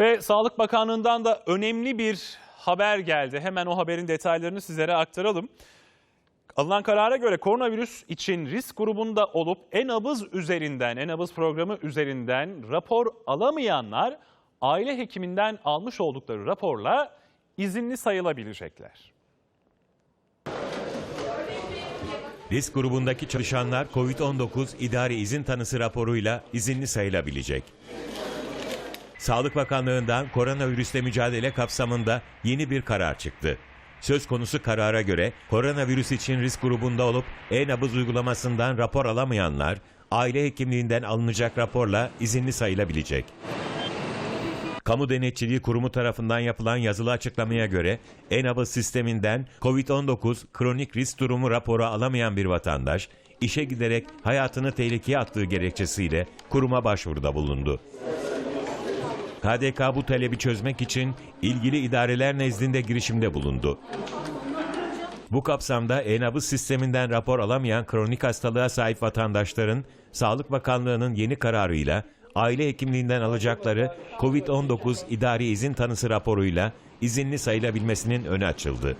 Ve Sağlık Bakanlığı'ndan da önemli bir haber geldi. Hemen o haberin detaylarını sizlere aktaralım. Alınan karara göre koronavirüs için risk grubunda olup e-nabız üzerinden, e-nabız programı üzerinden rapor alamayanlar aile hekiminden almış oldukları raporla izinli sayılabilecekler. Risk grubundaki çalışanlar COVID-19 idari izin tanısı raporuyla izinli sayılabilecek. Sağlık Bakanlığı'ndan koronavirüsle mücadele kapsamında yeni bir karar çıktı. Söz konusu karara göre koronavirüs için risk grubunda olup e-nabız uygulamasından rapor alamayanlar aile hekimliğinden alınacak raporla izinli sayılabilecek. Kamu Denetçiliği Kurumu tarafından yapılan yazılı açıklamaya göre e-nabız sisteminden COVID-19 kronik risk durumu raporu alamayan bir vatandaş işe giderek hayatını tehlikeye attığı gerekçesiyle kuruma başvuruda bulundu. KDK bu talebi çözmek için ilgili idareler nezdinde girişimde bulundu. Bu kapsamda e-nabız sisteminden rapor alamayan kronik hastalığa sahip vatandaşların Sağlık Bakanlığı'nın yeni kararıyla aile hekimliğinden alacakları COVID-19 idari izin tanısı raporuyla izinli sayılabilmesinin önü açıldı.